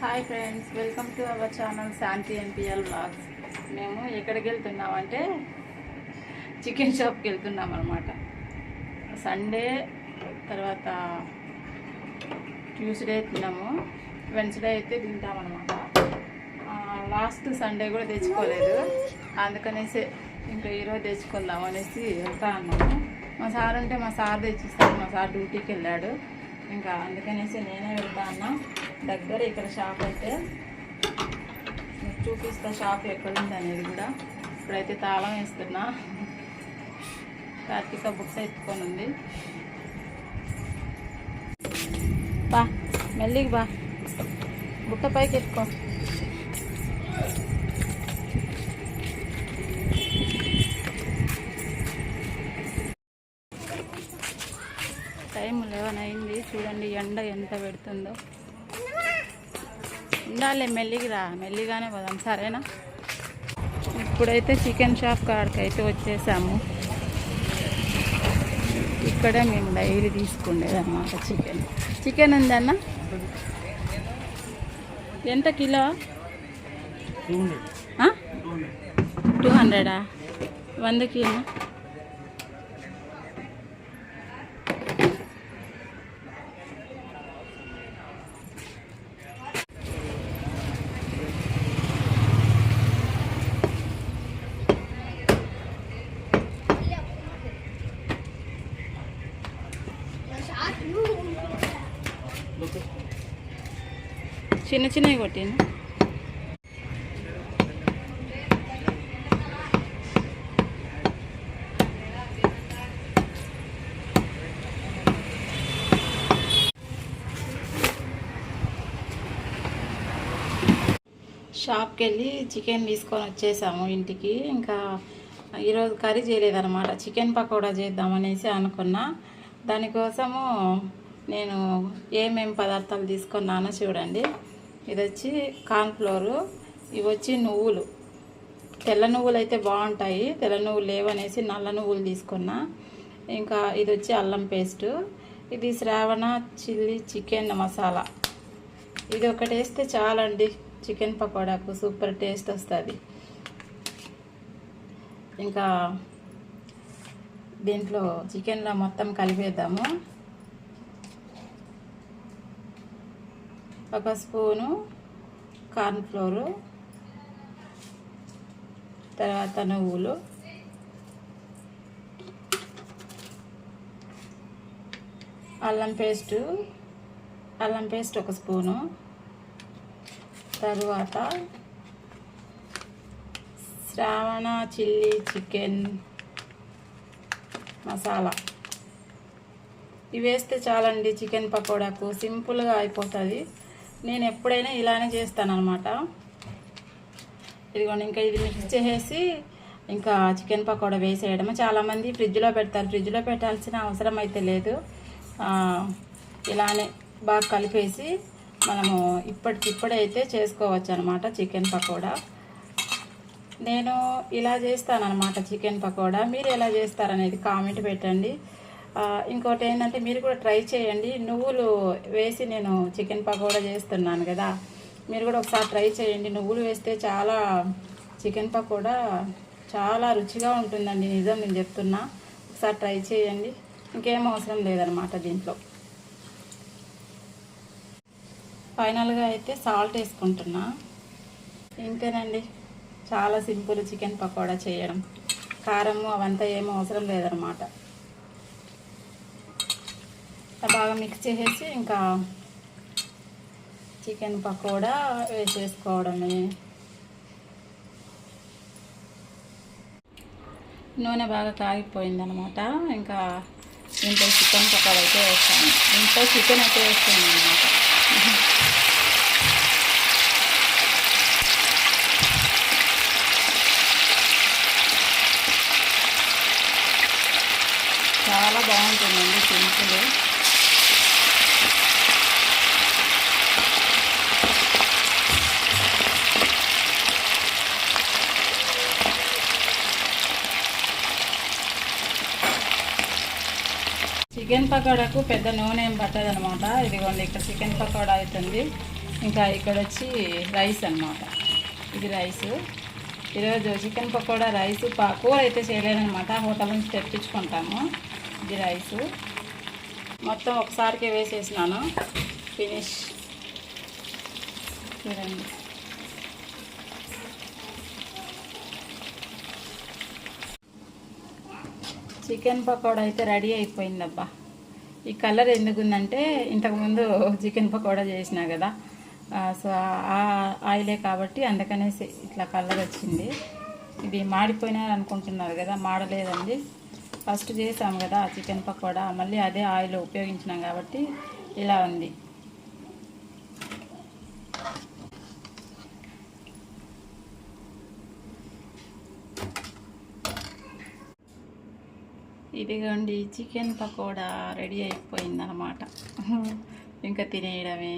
Hi friends welcome to our channel Shanti NPL blogs మేము ఎక్కడికి వెళ్తున్నామంటే chicken షాప్కి వెళ్తున్నాం అనమాట సండే తర్వాత ట్యూస్డే తిన్నాము. వెన్స్డే అయితే తింటామన్నమాట లాస్ట్ సండే కూడా తెచ్చుకోలేదు. అందుకనేసి ఇంకా ఈరోజు తెచ్చుకుందాం అనేసి వెళ్తా అన్నాము. మా సార్ ఉంటే మా సార్ తెచ్చిస్తాను మా సార్ డ్యూటీకి వెళ్ళాడు. ఇంకా అందుకనేసి నేనే వెళ్తా అన్నా. దగ్గర ఇక్కడ షాప్ అయితే చూపిస్తా షాప్ ఎక్కడుంది అనేది కూడా. ఇప్పుడైతే తాళం వేస్తున్నా. కార్తీక బుక్స్ ఎత్తుకొని ఉంది. బా మెల్లికి బా. బుట్ట పైకి ఎత్తుకో. టైం లెవెన్ అయింది. చూడండి ఎండ ఎంత పెడుతుందో. ఉండాలి మెల్లిగి మెల్లిగానే పోదాం. సరేనా? ఇప్పుడైతే చికెన్ షాప్ కాడికి అయితే వచ్చేసాము. ఇక్కడే మేము డైలీ తీసుకుండేది అనమాట చికెన్. చికెన్ ఉందన్న? ఎంత కిలో? టూ హండ్రెడా? వంద కిలో? చిన్న చిన్నవి కొట్టింది షాప్కి వెళ్ళి చికెన్ తీసుకొని వచ్చేసాము ఇంటికి. ఇంకా ఈరోజు కర్రీ చేయలేదన్నమాట. చికెన్ పకోడా చేద్దామనేసి అనుకున్నా. దానికోసము నేను ఏమేమి పదార్థాలు తీసుకున్నానో చూడండి. ఇది వచ్చి కార్న్ఫ్లోరు ఇవి వచ్చి నువ్వులు. తెల్ల నువ్వులు అయితే బాగుంటాయి తెల్ల నువ్వులు లేవనేసి నల్ల నువ్వులు తీసుకున్నా. ఇంకా ఇది వచ్చి అల్లం పేస్టు. ఇది శ్రావణ చిల్లీ చికెన్ మసాలా. ఇది ఒకటి వేస్తే చాలండి. చికెన్ పకోడాకు సూపర్ టేస్ట్ వస్తుంది. ఇంకా దీంట్లో చికెన్లో మొత్తం కలిపేద్దాము. ఒక స్పూను కార్న్ఫ్లోరు తర్వాత నువ్వులు. అల్లం పేస్టు అల్లం పేస్ట్ ఒక స్పూను. తరువాత శ్రావణ చిల్లీ చికెన్ మసాలా. ఇవి వేస్తే చాలండి చికెన్ పకోడాకు. సింపుల్గా అయిపోతుంది. నేను ఎప్పుడైనా ఇలానే చేస్తాను అనమాట ఇదిగోండి ఇంకా ఇది మిక్స్ చేసేసి ఇంకా చికెన్ పకోడా వేసేయడం చాలామంది ఫ్రిడ్జ్లో పెడతారు. ఫ్రిడ్జ్లో పెట్టాల్సిన అవసరం అయితే లేదు. ఇలానే బాగా కలిపేసి మనము ఇప్పటికిప్పుడైతే చేసుకోవచ్చు అనమాట చికెన్ పకోడా. నేను ఇలా చేస్తానన్నమాట చికెన్ పకోడా. మీరు ఎలా చేస్తారనేది కామెంట్ పెట్టండి. ఇంకోటి ఏంటంటే మీరు కూడా ట్రై చేయండి. నువ్వులు వేసి నేను చికెన్ పకోడా చేస్తున్నాను కదా. మీరు కూడా ఒకసారి ట్రై చేయండి. నువ్వులు వేస్తే చాలా చికెన్ పకోడా చాలా రుచిగా ఉంటుందండి. నిజం నేను చెప్తున్నా. ఒకసారి ట్రై చేయండి. ఇంకేం అవసరం లేదనమాట దీంట్లో. ఫైనల్గా అయితే సాల్ట్ వేసుకుంటున్నా. ఇంతేనండి. చాలా సింపుల్ చికెన్ పకోడా చేయడం. కారము అవంతా ఏమీ అవసరం లేదనమాట బాగా మిక్స్ చేసేసి ఇంకా చికెన్ పకోడా వేసేసుకోవడమే. నూనె బాగా కాగిపోయిందనమాట ఇంకా ఇంట్లో చికెన్ పకోడా అయితే వేస్తాను. ఇంట్లో చికెన్ అయితే వేస్తాను అనమాట చాలా బాగుంటుందండి సింపుల్. చికెన్ పకోడాకు పెద్ద నూనె ఏం పట్టదనమాట ఇదిగోండి ఇక్కడ చికెన్ పకోడా అవుతుంది. ఇంకా ఇక్కడ వచ్చి రైస్ అన్నమాట. ఇది రైస్. ఈరోజు చికెన్ పకోడా రైస్ కూర అయితే చేయలేదనమాట హోటల్ నుంచి తెప్పించుకుంటాము. ఇది రైస్. మొత్తం ఒకసారికే వేసేసినాను. ఫినిష్. చూడండి. చికెన్ పకోడా అయితే రెడీ అయిపోయిందబ్బా. ఈ కలర్ ఎందుకుందంటే ఇంతకుముందు చికెన్ పకోడా చేసినా కదా. సో ఆ ఆయిలే కాబట్టి అందుకనేసి ఇట్లా కలర్ వచ్చింది. ఇది మాడిపోయినా అనుకుంటున్నారు కదా మాడలేదండి. ఫస్ట్ చేసాము కదా చికెన్ పకోడా మళ్ళీ అదే ఆయిల్ ఉపయోగించినాం కాబట్టి ఇలా ఉంది. ఇదిగోండి చికెన్ పకోడా రెడీ అయిపోయిందనమాట ఇంకా తినేయడమే.